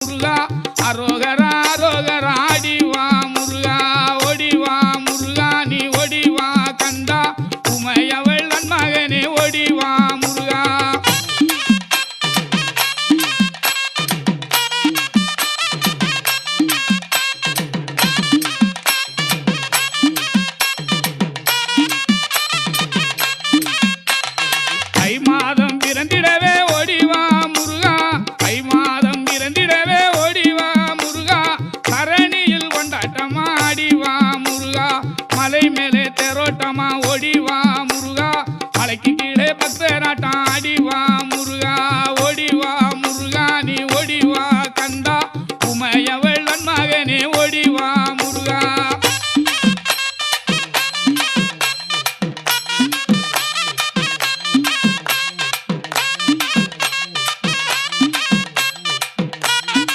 முருகா மலை ஓடிவா முருகா. மலைக்கு கீழே பக்தராட்டம்